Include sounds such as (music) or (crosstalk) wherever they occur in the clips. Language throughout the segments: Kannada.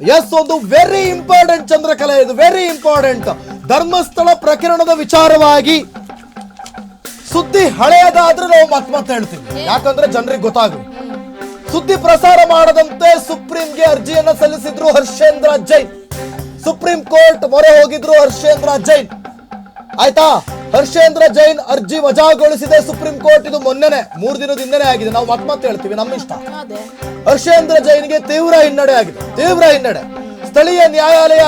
ಎಸ್ ಒಂದು ವೆರಿ ಇಂಪಾರ್ಟೆಂಟ್ ಚಂದ್ರಕಲೆ ಇದು ವೆರಿ ಇಂಪಾರ್ಟೆಂಟ್ ಧರ್ಮಸ್ಥಳ ಪ್ರಕರಣದ ವಿಚಾರವಾಗಿ ಸುದ್ದಿ ಹಳೆಯದಾದ್ರೆ ನಾವು ಮತ್ ಮತ್ತೆ ಹೇಳ್ತೀವಿ ಯಾಕಂದ್ರೆ ಜನರಿಗೆ ಗೊತ್ತಾಗಲಿ ಸುದ್ದಿ ಪ್ರಸಾರ ಮಾಡದಂತೆ ಸುಪ್ರೀಂಗೆ ಅರ್ಜಿಯನ್ನ ಸಲ್ಲಿಸಿದ್ರು ಹರ್ಷೇಂದ್ರ ಜೈನ್ ಸುಪ್ರೀಂ ಕೋರ್ಟ್ ಮೊರೆ ಹೋಗಿದ್ರು ಹರ್ಷೇಂದ್ರ ಜೈನ್ ಆಯ್ತಾ? ಹರ್ಷೇಂದ್ರ ಜೈನ್ ಅರ್ಜಿ ವಜಾಗೊಳಿಸಿದೆ ಸುಪ್ರೀಂ ಕೋರ್ಟ್. ಇದು ಮೊನ್ನೆನೆ ಮೂರ್ ದಿನದ ಹಿಂದೆನೆ ಆಗಿದೆ. ನಾವು ಮತ್ ಮತ್ತೆ ಹೇಳ್ತೀವಿ ನಮ್ಮ ಇಷ್ಟ. ಹರ್ಷೇಂದ್ರ ಜೈನ್ಗೆ ತೀವ್ರ ಹಿನ್ನಡೆ ಆಗಿದೆ. ತೀವ್ರ ಹಿನ್ನಡೆ. ಸ್ಥಳೀಯ ನ್ಯಾಯಾಲಯ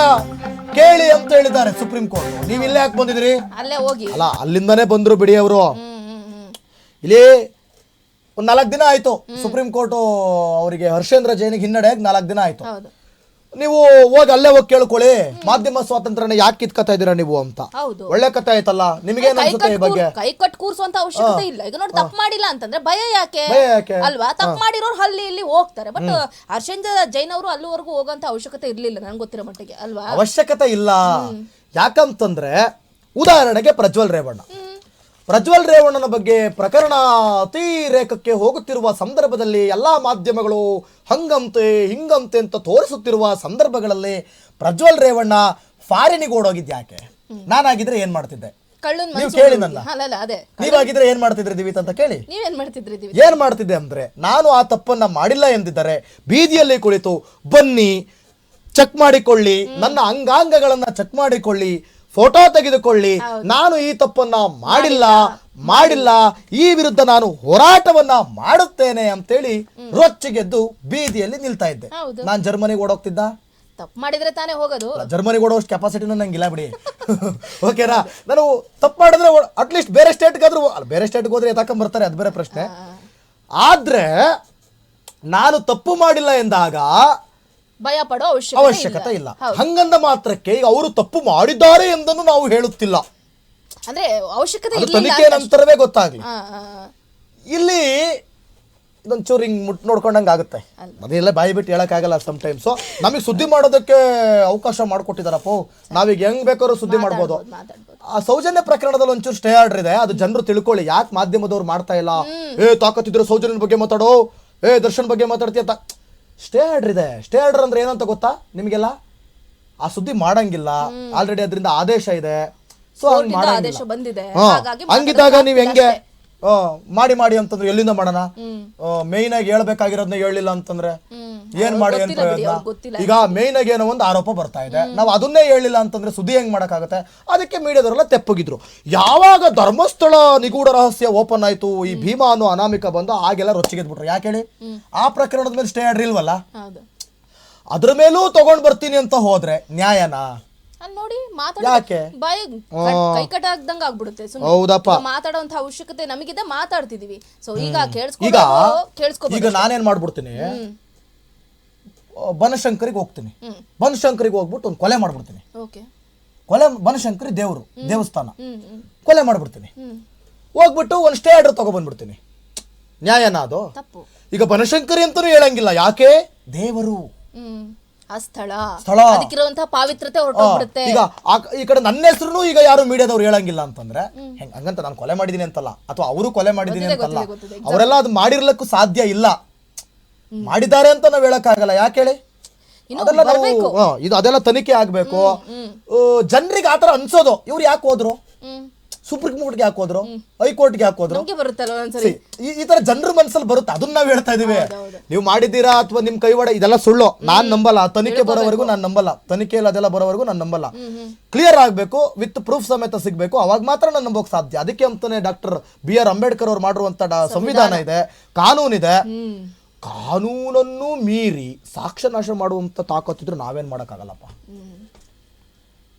ಕೇಳಿ ಅಂತ ಹೇಳಿದ್ದಾರೆ ಸುಪ್ರೀಂ ಕೋರ್ಟ್. ನೀವು ಇಲ್ಲೇ ಯಾಕೆ ಬಂದಿದ್ರಿ ಅಲ್ಲೇ ಹೋಗಿ. ಅಲ್ಲ ಅಲ್ಲಿಂದನೇ ಬಂದ್ರು ಬಿಡಿ ಅವರು. ಇಲ್ಲಿ ಒಂದ್ ನಾಲ್ಕು ದಿನ ಆಯ್ತು. ಸುಪ್ರೀಂ ಕೋರ್ಟ್ ಅವರಿಗೆ ಹರ್ಷೇಂದ್ರ ಜೈನಿಗೆ ಹಿನ್ನಡೆ ನಾಲ್ಕು ದಿನ ಆಯ್ತು. ನೀವು ಹೋಗಿ ಅಲ್ಲೇ ಹೋಗಿ ಕೇಳ್ಕೊಳ್ಳಿ. ಮಾಧ್ಯಮ ಸ್ವಾತಂತ್ರ್ಯನ ಯಾಕೆ ಕಿತ್ಕೊತಾ ಇದೀರಾ ನೀವು ಅಂತ. ಹೌದು. ಒಳ್ಳೆ ಕಥೆ ಆಯ್ತಲ್ಲ? ನಿಮ್ಗೇನ್ ಕೈ ಅನ್ಸುತ್ತೆ ಈ ಕಟ್ ಬಗ್ಗೆ? ಕೈ ಕಟ್ ಕೂರ್ಸುವಂತ ಅವಶ್ಯಕತೆ ಇಲ್ಲ. ಈಗ ನೋಡಿ ತಪ್ಪು ಮಾಡಿಲ್ಲ ಅಂತಂದ್ರೆ ಭಯ ಯಾಕೆ? ಭಯ ಯಾಕೆ? ಅಲ್ವಾ? ತಪ್ಪು ಮಾಡಿರೋರು ಅಲ್ಲಿ ಇಲ್ಲಿ ಹೋಗ್ತಾರೆ. ಬಟ್ ಹರ್ಷೇಂದ್ರ ಜೈನ್ ಅವರು ಅಲ್ಲಿವರೆಗೂ ಹೋಗಂತ ಅವಶ್ಯಕತೆ ಇರ್ಲಿಲ್ಲ ನನ್ಗೆ ಗೊತ್ತಿರೋ ಮಟ್ಟಿಗೆ. ಅಲ್ವಾ? ಅವಶ್ಯಕತೆ ಇಲ್ಲ. ಯಾಕಂತಂದ್ರೆ ಉದಾಹರಣೆಗೆ ಪ್ರಜ್ವಲ್ ರೇವಣ್ಣ. ಪ್ರಜ್ವಲ್ ರೇವಣ್ಣನ ಬಗ್ಗೆ ಪ್ರಕರಣ ಅತಿರೇಕಕ್ಕೆ ಹೋಗುತ್ತಿರುವ ಸಂದರ್ಭದಲ್ಲಿ ಎಲ್ಲಾ ಮಾಧ್ಯಮಗಳು ಹಂಗಂತೆ ಹಿಂಗಂತೆ ಅಂತ ತೋರಿಸುತ್ತಿರುವ ಸಂದರ್ಭಗಳಲ್ಲಿ ಪ್ರಜ್ವಲ್ ರೇವಣ್ಣ ಫಾರಿನಿಗೆ ಓಡೋಗಿದ್ ಯಾಕೆ? ನಾನಾಗಿದ್ರೆ ಏನ್ ಮಾಡ್ತಿದ್ದೆ? ನೀವು ಕೇಳಿ ನನ್ನ. ನೀವಾಗಿದ್ರೆ ಏನ್ ಮಾಡ್ತಿದ್ರಿ ದಿವಿತ್ ಅಂತ ಕೇಳಿ. ನೀವೇನ್ ಮಾಡ್ತಿದ್ರಿ ಏನ್ ಮಾಡ್ತಿದ್ದೆ ಅಂದ್ರೆ ನಾನು ಆ ತಪ್ಪನ್ನ ಮಾಡಿಲ್ಲ ಎಂದಿದ್ದರೆ ಬೀದಿಯಲ್ಲಿ ಕುಳಿತು ಬನ್ನಿ ಚೆಕ್ ಮಾಡಿಕೊಳ್ಳಿ ನನ್ನ ಅಂಗಾಂಗಗಳನ್ನ ಚೆಕ್ ಮಾಡಿಕೊಳ್ಳಿ ಫೋಟೋ ತೆಗೆದುಕೊಳ್ಳಿ. ನಾನು ಈ ತಪ್ಪನ್ನ ಮಾಡಿಲ್ಲ ಮಾಡಿಲ್ಲ. ಈ ವಿರುದ್ಧ ನಾನು ಹೋರಾಟವನ್ನ ಮಾಡುತ್ತೇನೆ ಅಂತೇಳಿ ರೊಚ್ಚಿಗೆದ್ದು ಬೀದಿಯಲ್ಲಿ ನಿಲ್ತಾ ಇದ್ದೆ. ನಾನು ಜರ್ಮನಿಗೆ ಓಡೋಗ್ತಿದ್ದ ತಪ್ಪು ಮಾಡಿದ್ರೆ ತಾನೇ ಹೋಗೋದು. ಜರ್ಮನಿಗೆ ಓಡೋಷ್ಟು ಕೆಪಾಸಿಟಿನ ಇಲ್ಲ ಬಿಡಿ. (laughs) ಓಕೆನಾ ನಾನು ತಪ್ಪು ಮಾಡಿದ್ರೆ ಅಟ್ಲೀಸ್ಟ್ ಬೇರೆ ಸ್ಟೇಟ್ಗಾದ್ರೂ ಅಲ್ಲ ಬೇರೆ ಸ್ಟೇಟ್ಗೆ ಹೋದ್ರೆ ಎತ್ತಾಕೊಂಡ್ ಬರ್ತಾರೆ? ಅದು ಬೇರೆ ಪ್ರಶ್ನೆ. ಆದ್ರೆ ನಾನು ತಪ್ಪು ಮಾಡಿಲ್ಲ ಎಂದಾಗ ಭಯ ಪಡೋ ಅವಶ್ಯಕತೆ ಇಲ್ಲ. ಹಂಗಂದ ಮಾತ್ರಕ್ಕೆ ಈಗ ಅವರು ತಪ್ಪು ಮಾಡಿದ್ದಾರೆ ಎಂದನ್ನು ನಾವು ಹೇಳುತ್ತಿಲ್ಲ. ಅಂದ್ರೆ ಅವಶ್ಯಕತೆ ತನಿಖೆ ನಂತರವೇ ಗೊತ್ತಾಗ್ಲಿ. ಇಲ್ಲಿ ಇದೊಂಚೂರು ಹಿಂಗ್ ಮುಟ್ ನೋಡ್ಕೊಂಡಂಗೆ ಆಗುತ್ತೆ. ಅದೆಲ್ಲ ಬಾಯಿ ಬಿಟ್ಟು ಹೇಳಕ್ಕಾಗಲ್ಲ ಸಮ್ ಟೈಮ್ಸ್ ನಮಗೆ ಸುದ್ದಿ ಮಾಡೋದಕ್ಕೆ ಅವಕಾಶ ಮಾಡ್ಕೊಟ್ಟಿದಾರಪ್ಪ. ನಾವೀಗ ಹೆಂಗ್ ಬೇಕಾದ್ರೂ ಸುದ್ದಿ ಮಾಡ್ಬೋದು. ಆ ಸೌಜನ್ಯ ಪ್ರಕರಣದಲ್ಲಿ ಒಂಚೂರು ಸ್ಟೇ ಆರ್ಡರ್ ಇದೆ. ಅದು ಜನರು ತಿಳ್ಕೊಳ್ಳಿ. ಯಾಕೆ ಮಾಧ್ಯಮದವ್ರು ಮಾಡ್ತಾ ಇಲ್ಲ? ಏ ತಾಕತ್ತಿದ್ರೆ ಸೌಜನ್ಯನ ಬಗ್ಗೆ ಮಾತಾಡೋ? ಏ ದರ್ಶನ್ ಬಗ್ಗೆ ಮಾತಾಡ್ತೀಯ ಅಂತ. ಸ್ಟೇ ಆರ್ಡರ್ ಇದೆ. ಸ್ಟೇ ಆರ್ಡರ್ ಅಂದ್ರೆ ಏನಂತ ಗೊತ್ತಾ ನಿಮಗೆಲ್ಲ? ಆ ಸುದ್ದಿ ಮಾಡಂಗಿಲ್ಲ. ಆಲ್ರೆಡಿ ಅದರಿಂದ ಆದೇಶ ಇದೆ. ಸೊ ಹಂಗ್ ಆದೇಶ ಬಂದಿದೆ. ಹಾಗಾಗಿ ಹಂಗಿದ್ದಾಗ ನೀವ್ ಹೆಂಗೆ? ಮಾಡಿ ಮಾಡಿ ಅಂತಂದ್ರೆ ಎಲ್ಲಿಂದ ಮಾಡೋಣ. ಮೇಯ್ನ್ ಆಗಿ ಹೇಳ್ಬೇಕಾಗಿರೋದ್ನ ಹೇಳಿಲ್ಲ ಅಂತಂದ್ರೆ. ಏನ್ ಮಾಡಿ ಅಂತ ಪ್ರಯೋಜನ ಈಗ ಮೇನ್ ಆಗಿ ಏನೋ ಒಂದು ಆರೋಪ ಬರ್ತಾ ಇದೆ. ನಾವು ಅದನ್ನೇ ಹೇಳಿಲ್ಲ ಅಂತಂದ್ರೆ ಸುದ್ದಿ ಹೆಂಗ್ ಮಾಡಕ್ಕಾಗತ್ತೆ? ಅದಕ್ಕೆ ಮೀಡಿಯಾದವರೆಲ್ಲ ತೆಪ್ಪಗಿದ್ರು. ಯಾವಾಗ ಧರ್ಮಸ್ಥಳ ನಿಗೂಢ ರಹಸ್ಯ ಓಪನ್ ಆಯ್ತು ಈ ಭೀಮಾ ಅನ್ನೋ ಅನಾಮಿಕ ಬಂದು ಆಗೆಲ್ಲ ರೊಚ್ಚಿಗೆದ್ಬಿಟ್ರು. ಯಾಕೆ ಹೇಳಿ? ಆ ಪ್ರಕರಣದ ಮೇಲೆ ಸ್ಟೇ ಆಡ್ರಿ ಇಲ್ವಲ್ಲ? ಹೌದು. ಅದ್ರ ಮೇಲೂ ತಗೊಂಡ್ ಬರ್ತೀನಿ ಅಂತ ಹೋದ್ರೆ ನ್ಯಾಯನಾ? ನೋಡಿ ಮಾತಾಡ ಯಾಕೆ? ಬಾಯಿ ಕಟ್ಟಾಗ್ದಂಗ ಆಗ್ಬಿಡುತ್ತೆ ಹೌದಪ್ಪ. ಮಾತಾಡುವಂತ ಅವಶ್ಯಕತೆ ನಮಗಿದೆ ಮಾತಾಡ್ತಿದೀವಿ. ಸೊ ಈಗ ಈಗ ಕೇಳಿಸ್ಕೊ ಈಗ ನಾನೇನ್ ಮಾಡ್ಬಿಡ್ತೀನಿ? ಬನಶಂಕರಿಗೆ ಹೋಗ್ತೀನಿ. ಬನಶಂಕರಿಗೆ ಹೋಗ್ಬಿಟ್ಟು ಒಂದು ಕೊಲೆ ಮಾಡ್ಬಿಡ್ತೀನಿ. ಕೊಲೆ ಬನಶಂಕರಿ ದೇವರು ದೇವಸ್ಥಾನ. ಕೊಲೆ ಮಾಡ್ಬಿಡ್ತೀನಿ. ಹೋಗ್ಬಿಟ್ಟು ಒಂದು ಸ್ಟೇ ಆರ್ಡರ್ ತಗೊಬಂದ್ಬಿಡ್ತೀನಿ. ನ್ಯಾಯನ ಅದು? ಈಗ ಬನಶಂಕರಿ ಅಂತಾನೂ ಹೇಳಂಗಿಲ್ಲ. ಯಾಕೆ? ದೇವರು. ಸ್ಥಳ. ಪಾವಿತ್ರತೆ ಹೊರಟೋಗ್ಬಿಡುತ್ತೆ. ಈಗ ಈ ಕಡೆ ನನ್ನ ಹೆಸರು ಈಗ ಯಾರು ಮೀಡಿಯಾದವ್ರು ಹೇಳಂಗಿಲ್ಲ ಅಂತಂದ್ರೆ ಹೆಂಗ್ ಹಂಗಂತ ನಾನು ಕೊಲೆ ಮಾಡಿದೀನಿ ಅಂತಲ್ಲ. ಅಥವಾ ಅವರು ಕೊಲೆ ಮಾಡಿದೀನಿ ಅಂತಲ್ಲ. ಅವರೆಲ್ಲ ಅದು ಮಾಡಿರ್ಲಕ್ಕೂ ಸಾಧ್ಯ ಇಲ್ಲ. ಮಾಡಿದ್ದಾರೆ ಅಂತ ನಾವು ಹೇಳಕ್ಕಾಗಲ್ಲ. ಯಾಕೆ ಹೇಳಿ? ಅದೆಲ್ಲ ನಾವು ಹಾ, ಇದು ಅದೆಲ್ಲ ತನಿಖೆ ಆಗ್ಬೇಕು. ಜನರಿಗೆ ಆತರ ಅನ್ಸೋದು. ಇವ್ರು ಯಾಕೆ ಹೋದ್ರು? ಸುಪ್ರೀಂ ಕೋರ್ಟ್ಗೆ ಯಾಕೆ ಹೋದ್ರು? ಹೈಕೋರ್ಟ್ಗೆ ಯಾಕೆ ಹೋದ್ರು? ನಮ್ಗೆ ಬರುತ್ತಲ್ಲ ಒಂದ್ಸರಿ? ಈ ಈ ತರ ಜನರ ಮನಸ್ಸಲ್ಲಿ ಬರುತ್ತೆ. ಅದನ್ನ ನಾವು ಹೇಳ್ತಾ ಇದೀವಿ. ನೀವು ಮಾಡಿದ್ದೀರಾ ಅಥವಾ ನಿಮ್ ಕೈವಾಡ ಇದೆಲ್ಲ ಸುಳ್ಳು. ನಾನ್ ನಂಬಲ್ಲ. ಆ ತನಿಖೆ ಬರೋವರೆಗೂ ನಾನು ನಂಬಲ್ಲ. ತನಿಖೆಯಲ್ಲಿ ಅದೆಲ್ಲ ಬರೋವರೆಗೂ ನಾನು ನಂಬಲ್ಲ. ಕ್ಲಿಯರ್ ಆಗ್ಬೇಕು ವಿತ್ ಪ್ರೂಫ್ ಸಮೇತ ಸಿಗ್ಬೇಕು. ಅವಾಗ ಮಾತ್ರ ನಾನು ನಂಬೋಕ್ ಸಾಧ್ಯ. ಅದಕ್ಕೆ ಅಂತಾನೆ ಡಾಕ್ಟರ್ ಬಿ ಆರ್ ಅಂಬೇಡ್ಕರ್ ಅವ್ರು ಮಾಡಿರುವಂತ ಸಂವಿಧಾನ. ಇದೆ ಕಾನೂನಿದೆ ಹ್ಮ್. ಕಾನೂನನ್ನು ಮೀರಿ ಸಾಕ್ಷ್ಯ ನಾಶ ಮಾಡುವಂತ ತಾಕತ್ತಿದ್ರು ನಾವೇನ್ ಮಾಡಕ್ಕಾಗಲ್ಲಪ್ಪ?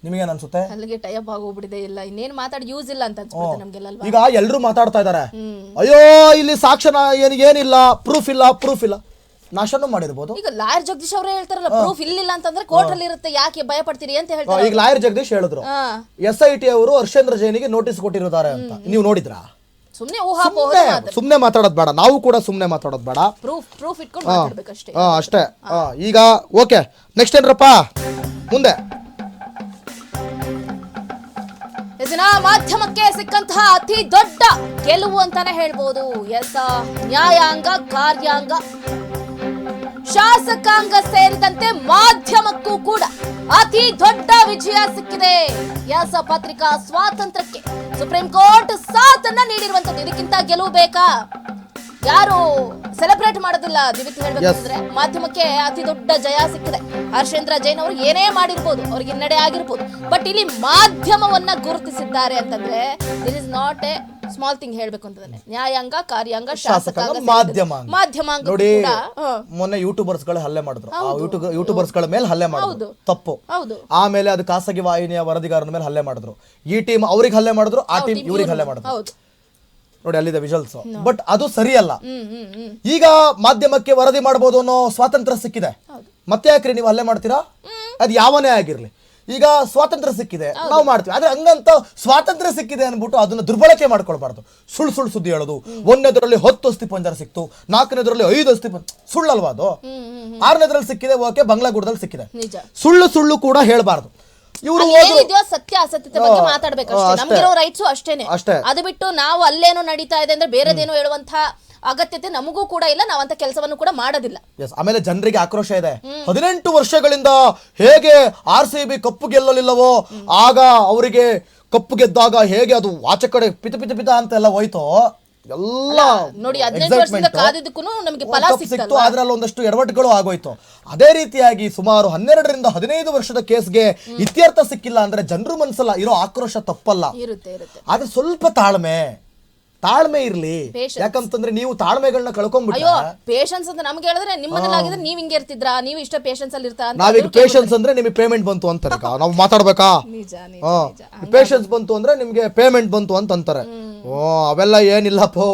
ನಿಮಗೇನು ಅನ್ಸುತ್ತೆ ಅಲ್ಲಿಗೆ ಟೈಪ್ ಆಗೋಗ್ಬಿಟ್ಟಿದೆ ಇಲ್ಲ ಇನ್ನೇನು ಮಾತಾಡಿ ಯೂಸ್ ಇಲ್ಲ ಅಂತ ಅನ್ಸ್ಬಿಡುತ್ತೆ ನಮ್ಗೆಲ್ಲ ಅಲ್ವಾ ಈಗ ಎಲ್ಲರೂ ಮಾತಾಡ್ತಾ ಇದ್ದಾರೆ ಅಯ್ಯೋ ಇಲ್ಲಿ ಸಾಕ್ಷ್ಯ ಏನು ಏನಿಲ್ಲ ಪ್ರೂಫ್ ಇಲ್ಲ ಪ್ರೂಫ್ ಇಲ್ಲ. ನಾಶನೂ ಮಾಡಿರ್ಬೋದು. ಈಗ ಲಾಯರ್ ಜಗದೀಶ್ ಅವರೇ ಹೇಳ್ತಾರಲ್ಲ ಪ್ರೂಫ್ ಇಲ್ಲಿಲ್ಲ ಅಂತಂದ್ರೆ ಕೋರ್ಟ್ ಅಲ್ಲಿ ಇರುತ್ತೆ ಯಾಕೆ ಭಯ ಪಡ್ತೀರಿ ಅಂತ ಹೇಳ್ತಾರೆ ಈಗ ಲಾಯರ್ ಜಗದೀಶ್ ಹೇಳಿದ್ರು. ಎಸ್ ಐ ಟಿ ಅವರು ಹರ್ಷೇಂದ್ರ ಜೈನಿಗೆ ನೋಟಿಸ್ ಕೊಟ್ಟಿರುತ್ತಾರೆ ಅಂತ. ನೀವು ನೋಡಿದ್ರಾ? ಸುಮ್ನೆ ಊಹಾಪೋಹ ಸುಮ್ನೆ ಸುಮ್ನೆ ಮಾತಾಡೋದ್ ಬೇಡ. ನಾವು ಕೂಡ ಸುಮ್ನೆ ಮಾತಾಡೋದ್ ಬೇಡ. ಪ್ರೂಫ್ ಪ್ರೂಫ್ ಇಟ್ಕೊಂಡು ಮಾತಾಡ್ಬೇಕಷ್ಟೇ. ಹಾ ಅಷ್ಟೇ. ಹಾ. ಈಗ ಓಕೆ. ನೆಕ್ಸ್ಟ್ ಏನ್ರಪ್ಪ? ಮುಂದೆ. ಮಾಧ್ಯಮಕ್ಕೆ ಸಿಕ್ಕಂತಹ ಅತಿ ದೊಡ್ಡ ಗೆಲುವು ಅಂತಾನೆ ಹೇಳ್ಬೋದು. ಎಸ್ ನ್ಯಾಯಾಂಗ ಕಾರ್ಯಾಂಗ. ಶಾಸಕಾಂಗ ಸೇರಿದಂತೆ ಮಾಧ್ಯಮಕ್ಕೂ ಕೂಡ ಅತಿ ದೊಡ್ಡ ವಿಜಯ ಸಿಕ್ಕಿದೆ. ಯಾಸ ಪತ್ರಿಕಾ ಸ್ವಾತಂತ್ರ್ಯಕ್ಕೆ ಸುಪ್ರೀಂ ಕೋರ್ಟ್ ಸಾಥನ್ನ ನೀಡಿರುವಂತದ್ದು ಇದಕ್ಕಿಂತ ಗೆಲುವು ಬೇಕಾ? ಯಾರು ಸೆಲೆಬ್ರೇಟ್ ಮಾಡೋದಿಲ್ಲ ದಿವಿತ್ ಹೇಳ್ಬೇಕಂದ್ರೆ ಮಾಧ್ಯಮಕ್ಕೆ ಅತಿ ದೊಡ್ಡ ಜಯ ಸಿಕ್ಕಿದೆ. ಹರ್ಷೇಂದ್ರ ಜೈನ್ ಅವರು ಏನೇ ಮಾಡಿರ್ಬೋದು ಅವ್ರಿಗೆ ಹಿನ್ನಡೆ ಆಗಿರ್ಬೋದು. ಬಟ್ ಇಲ್ಲಿ ಮಾಧ್ಯಮವನ್ನ ಗುರುತಿಸಿದ್ದಾರೆ ಅಂತಂದ್ರೆ this is not a small thing ಹೇಳ್ಬೇಕು ಅಂತಂದ್ರೆ ನ್ಯಾಯಾಂಗ ಕಾರ್ಯಾಂಗ ಶಾಸಕಾಂಗ ಮಾಧ್ಯಮ ಮಾಧ್ಯಮಾಂಗ. ಮಾಧ್ಯಮಾಂಗ ನೋಡಿ ಕೂಡ ಹ, ಮೊನ್ನೆ ಯೂಟ್ಯೂಬರ್ಸ್ಗಳು ಹಲ್ಲೆ ಮಾಡಿದ್ರು. ಆ ಯೂಟ್ಯೂಬ್ ಯೂಟ್ಯೂಬರ್ಸ್ಗಳ ಮೇಲೆ ಹಲ್ಲೆ ಮಾಡಿದ್ರು. ತಪ್ಪು. ಹೌದು. ಆಮೇಲೆ ಅದು ಖಾಸಗಿ ವಾಹಿನಿಯ ವರದಿಗಾರನ ಮೇಲೆ ಹಲ್ಲೆ ಮಾಡಿದ್ರು. ಈ ಟೀಮ್ ಅವ್ರಿಗೆ ಹಲ್ಲೆ ಮಾಡಿದ್ರು ಆ ಟೀಮ್ ಇವ್ರಿಗೆ ಹಲ್ಲೆ ಮಾಡಿದ್ರು. ಹೌದು. ನೋಡಿ ಅಲ್ಲಿದೆ ವಿಜುವಲ್ಸ್ ಬಟ್ ಅದು ಸರಿಯಲ್ಲ. ಹ್ಮ್ ಹ್ಮ್ ಹ್ಮ್. ಈಗ ಮಾಧ್ಯಮಕ್ಕೆ ವರದಿ ಮಾಡಬಹುದು ಅನ್ನೋ ಸ್ವಾತಂತ್ರ್ಯ ಸಿಕ್ಕಿದೆ. ಮತ್ತೆ ಯಾಕ್ರಿ ನೀವು ಹಲ್ಲೆ ಮಾಡ್ತೀರಾ? ಅದು ಯಾವನೇ ಆಗಿರ್ಲಿ. ಈಗ ಸ್ವಾತಂತ್ರ್ಯ ಸಿಕ್ಕಿದೆ. ನಾವು ಮಾಡ್ತೀವಿ. ಆದ್ರೆ ಹಂಗಂತ ಸ್ವಾತಂತ್ರ್ಯ ಸಿಕ್ಕಿದೆ ಅನ್ಬಿಟ್ಟು ಅದನ್ನ ದುರ್ಬಳಕೆ ಮಾಡ್ಕೊಳ್ಬಾರ್ದು. ಸುಳ್ಳು ಸುಳ್ಳು ಸುದ್ದಿ ಹೇಳೋದು. ಒಂದನೇದ್ರಲ್ಲಿ ಹತ್ತು ಅಸ್ಥಿ ಪಂಜರ ಸಿಕ್ತು. ನಾಲ್ಕನೇದ್ರಲ್ಲಿ ಐದು ಅಸ್ಥಿ ಪಂಜ ಸುಳ್ಳಲ್ವಾ ಅದು? ಆರನೇದ್ರಲ್ಲಿ ಸಿಕ್ಕಿದೆ ಓಕೆ ಬಂಗ್ಲಾಗೂಡದಲ್ಲಿ ಸಿಕ್ಕಿದೆ. ಸುಳ್ಳು ಸುಳ್ಳು ಕೂಡ ಹೇಳ್ಬಾರ್ದು. ಇವರು ಸತ್ಯ ಅಸತ್ಯತೆ ಬಗ್ಗೆ ಮಾತಾಡ್ಬೇಕು. ನಮ್ಗಿರೋ ರೈಟ್ಸು ಅಷ್ಟೇನೆ. ಅಷ್ಟೇ. ಅದು ಬಿಟ್ಟು ನಾವು ಅಲ್ಲೇನೋ ನಡೀತಾ ಇದೆ ಅಂದ್ರೆ ಬೇರೆದೇನೋ ಹೇಳುವಂತ ಅಗತ್ಯತೆ ನಮಗೂ ಕೂಡ ಇಲ್ಲ ನಾವಂತ ಕೆಲಸವನ್ನು ಕೂಡ ಮಾಡೋದಿಲ್ಲ. ಎಸ್ ಆಮೇಲೆ ಜನರಿಗೆ ಆಕ್ರೋಶ ಇದೆ. ಹದಿನೆಂಟು ವರ್ಷಗಳಿಂದ ಹೇಗೆ ಆರ್ ಸಿ ಬಿ ಕಪ್ಪು ಗೆಲ್ಲಲಿಲ್ಲವೋ ಆಗ ಅವರಿಗೆ ಕಪ್ಪು ಗೆದ್ದಾಗ ಹೇಗೆ ಅದು ಆಚೆ ಕಡೆ ಪಿತ ಪಿತ ಪಿತ ಅಂತ ಎಲ್ಲ ಹೋಯ್ತೋ ಎಲ್ಲ ನೋಡಿ ಹದಿನೆಂಟು ವರ್ಷದಿಂದ. ಕಾದಿದ್ದಕ್ಕೂ ನಮಗೆ ಫಲ ಕಪ್ ಸಿಕ್ತು ಅದ್ರಲ್ಲಿ ಒಂದಷ್ಟು ಎಡವಟ್ಟುಗಳು ಆಗೋಯ್ತು. ಅದೇ ರೀತಿಯಾಗಿ ಸುಮಾರು ಹನ್ನೆರಡರಿಂದ ಹದಿನೈದು ವರ್ಷದ ಕೇಸ್ಗೆ ಇತ್ಯರ್ಥ ಸಿಕ್ಕಿಲ್ಲ ಅಂದ್ರೆ ಜನರು ಮನಸ್ಸಲ್ಲ ಇರೋ ಆಕ್ರೋಶ ತಪ್ಪಲ್ಲ. ಇರುತ್ತೆ ಇರುತ್ತೆ. ಆದ್ರೆ ಸ್ವಲ್ಪ ತಾಳ್ಮೆ. ತಾಳ್ಮೆ ಇರ್ಲಿ. Patience. ಯಾಕಂತಂದ್ರೆ ನೀವು ತಾಳ್ಮೆಗಳನ್ನ ಕಳ್ಕೊಂಡ್ಬಿಟ್ಟು ಅಯ್ಯೋ ಪೇಷನ್ಸ್ ಅಂತ ನಮ್ಗೆ ಹೇಳಿದ್ರೆ ನಿಮ್ಮನೇಲಾಗಿದ್ರೆ ನೀವ್ ಹಿಂಗೆ ಇರ್ತಿದ್ರಾ ನೀವು ಇಷ್ಟ ಪೇಷನ್ಸ್ ಅಲ್ಲಿ ಇರ್ತಾ ಅಂತ ನಾವೀಗ ಪೇಷನ್ಸ್ ಅಂದ್ರೆ ನಿಮಗೆ ಪೇಮೆಂಟ್ ಬಂತು ಅಂತಾರೆ. (laughs) ನಾವು ಮಾತಾಡ್ಬೇಕಾ? ನಿಜ ನಿಜ ನಿಜ. ಪೇಷನ್ಸ್ ಬಂತು ಅಂದ್ರೆ ನಿಮ್ಗೆ ಪೇಮೆಂಟ್ ಬಂತು ಅಂತ ಅಂತಾರೆ. ಓ ಅವೆಲ್ಲ ಏನಿಲ್ಲಪ್ಪೋ.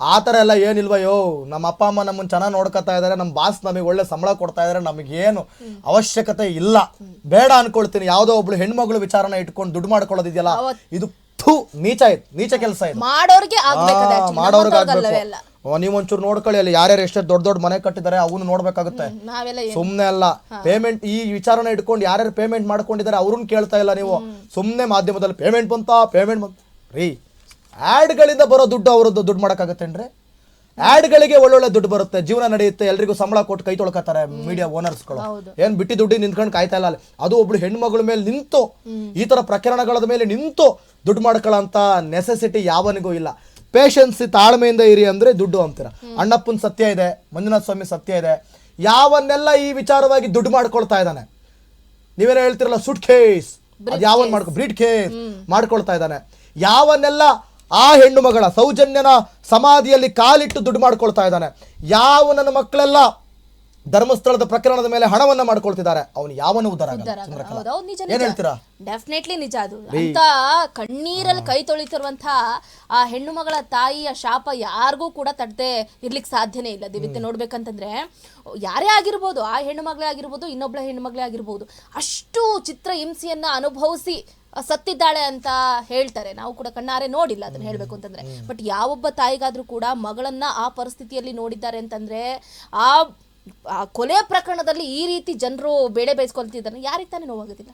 ಆ ಥರ ಎಲ್ಲ ಏನಿಲ್ವಯ್ಯೋ ನಮ್ಮ ಅಪ್ಪ ಅಮ್ಮ ನಮ್ಮನ್ನ ಚೆನ್ನಾಗಿ ನೋಡ್ಕೊತಾ ಇದಾರೆ ನಮ್ಮ ಬಾಸ್ ನಮಗೆ ಒಳ್ಳೆ ಸಂಬಳ ಕೊಡ್ತಾ ಇದಾರೆ ನಮಗೇನು ಅವಶ್ಯಕತೆ ಇಲ್ಲ. ಬೇಡ ಅನ್ಕೊಳ್ತೀನಿ. ಯಾವುದೋ ಒಬ್ಳು ಹೆಣ್ಮಗಳು ವಿಚಾರನ ಇಟ್ಕೊಂಡು ದುಡ್ಡು ಮಾಡ್ಕೊಳ್ಳೋದಿದೆಯಲ್ಲ ಇದು ಥು ನೀಚ ಆಯ್ತು ನೀಚ ಕೆಲಸ ಇದು. ಮಾಡೋರ್ಗೆ. ಮಾಡೋರ್ಗೆ ಆಗ್ಬೇಕು. ನೀವು ಒಂಚೂರು ನೋಡ್ಕೊಳ್ಳಿ ಅಲ್ಲಿ ಯಾರ್ಯಾರು ಎಷ್ಟೇ ದೊಡ್ಡ ದೊಡ್ಡ ಮನೆ ಕಟ್ಟಿದ್ದಾರೆ ಅವನು ನೋಡ್ಬೇಕಾಗುತ್ತೆ. ನಾವೆಲ್ಲ ಏನು ಸುಮ್ನೆ ಅಲ್ಲ. ಪೇಮೆಂಟ್ ಈ ವಿಚಾರನ ಇಟ್ಕೊಂಡು ಯಾರ್ಯಾರು ಪೇಮೆಂಟ್ ಮಾಡ್ಕೊಂಡಿದ್ದಾರೆ ಅವ್ರನ್ನ ಕೇಳ್ತಾ ಇಲ್ಲ ನೀವು. ಸುಮ್ನೆ ಮಾಧ್ಯಮದಲ್ಲಿ ಪೇಮೆಂಟ್ ಬಂತ ಪೇಮೆಂಟ್ ಬಂತ. ರೀ ಗಳಿಂದ ಬರೋ ದುಡ್ಡು ಅವರದ್ದು ದುಡ್ಡು ಮಾಡೋಕ್ಕಾಗತ್ತೇನ್ರಿ? ಗಳಿಗೆ ಒಳ್ಳೊಳ್ಳೆ ದುಡ್ಡು ಬರುತ್ತೆ ಜೀವನ ನಡೆಯುತ್ತೆ ಎಲ್ರಿಗೂ ಸಂಬಳ ಕೊಟ್ಟು ಕೈ ತೊಳ್ಕೊತಾರೆ ಮೀಡಿಯಾ ಓನರ್ಸ್ಗಳು ಏನ್ ಬಿಟ್ಟಿ ದುಡ್ಡಿ ನಿಂತ್ಕೊಂಡು ಕಾಯ್ತಾ ಇಲ್ಲ ಅದು ಒಬ್ಳು ಹೆಣ್ಮಗಳ ಮೇಲೆ ನಿಂತು ಈ ತರ ಪ್ರಕರಣಗಳ ಮೇಲೆ ನಿಂತು ದುಡ್ಡು ಅಂತ ನೆಸೆಸಿಟಿ ಯಾವನಿಗೂ ಇಲ್ಲ. ಪೇಷನ್ಸ್ ತಾಳ್ಮೆಯಿಂದ ಇರಿ ಅಂದ್ರೆ ದುಡ್ಡು ಅಂತೀರ. ಅಣ್ಣಪ್ಪನ ಸತ್ಯ ಇದೆ ಮಂಜುನಾಥ ಸ್ವಾಮಿ ಸತ್ಯ ಇದೆ. ಯಾವನ್ನೆಲ್ಲ ಈ ವಿಚಾರವಾಗಿ ದುಡ್ಡು ಮಾಡ್ಕೊಳ್ತಾ ಇದ್ದಾನೆ? ನೀವೇನೋ ಹೇಳ್ತಿರಲ್ಲ ಸುಟ್ ಕೇಸ್ ಅದು ಯಾವನ್ ಮಾಡ್ಕೊ ಬ್ರೀಡ್ ಕೇಸ್ ಮಾಡ್ಕೊಳ್ತಾ ಇದ್ದಾನೆ. ಯಾವನ್ನೆಲ್ಲ ಆ ಹೆಣ್ಣು ಮಗಳ ಸೌಜನ್ಯನ ಸಮಾಧಿಯಲ್ಲಿ ಕಾಲಿಟ್ಟು ದುಡ್ಡು ಮಾಡ್ಕೊಳ್ತಾ ಇದ್ದಾನೆ. ಯಾವ ನನ್ನ ಮಕ್ಕಳೆಲ್ಲ ಧರ್ಮಸ್ಥಳದ ಪ್ರಕರಣದ ಮೇಲೆ ಹಣವನ್ನ ಮಾಡ್ಕೊಳ್ತಿದ್ದಾರೆ. ಅವನು ಯಾವನ ಉದ್ದಾರ ಏನ್ ಹೇಳ್ತೀರಾ? ಡೆಫಿನೆಟ್ಲಿ ನಿಜ ಅದು. ಅಂತ ಕಣ್ಣೀರಲ್ಲಿ ಕೈ ತೊಳಿತಿರುವಂತಹ ಆ ಹೆಣ್ಣು ಮಗಳ ತಾಯಿಯ ಶಾಪ ಯಾರಿಗೂ ಕೂಡ ತಟ್ಟದೆ ಇರ್ಲಿಕ್ಕೆ ಸಾಧ್ಯನೇ ಇಲ್ಲ. ದಿವ್ಯ ನೋಡ್ಬೇಕಂತಂದ್ರೆ ಯಾರೇ ಆಗಿರ್ಬೋದು ಆ ಹೆಣ್ಣು ಮಗಳೇ ಆಗಿರ್ಬೋದು ಇನ್ನೊಬ್ಳ ಹೆಣ್ಣು ಮಗಳೇ ಆಗಿರ್ಬೋದು ಅಷ್ಟು ಚಿತ್ರ ಹಿಂಸೆಯನ್ನ ಅನುಭವಿಸಿ ಸತ್ತಿದ್ದಾಳೆ ಅಂತ ಹೇಳ್ತಾರೆ. ನಾವು ಕೂಡ ಕಣ್ಣಾರೆ ನೋಡಿಲ್ಲ ಅದನ್ನ ಹೇಳ್ಬೇಕು ಅಂತಂದ್ರೆ. ಬಟ್ ಯಾವೊಬ್ಬ ತಾಯಿಗಾದ್ರೂ ಕೂಡ ಮಗಳನ್ನ ಆ ಪರಿಸ್ಥಿತಿಯಲ್ಲಿ ನೋಡಿದ್ದಾರೆ ಅಂತಂದ್ರೆ ಆ ಕೊಲೆ ಪ್ರಕರಣದಲ್ಲಿ ಈ ರೀತಿ ಜನರು ಬೇಳೆ ಬೇಯಿಸ್ಕೊಳ್ತಿದ್ದಾರೆ ಯಾರಿಗೆ ತಾನೇ ನೋವಾಗೋದಿಲ್ಲ?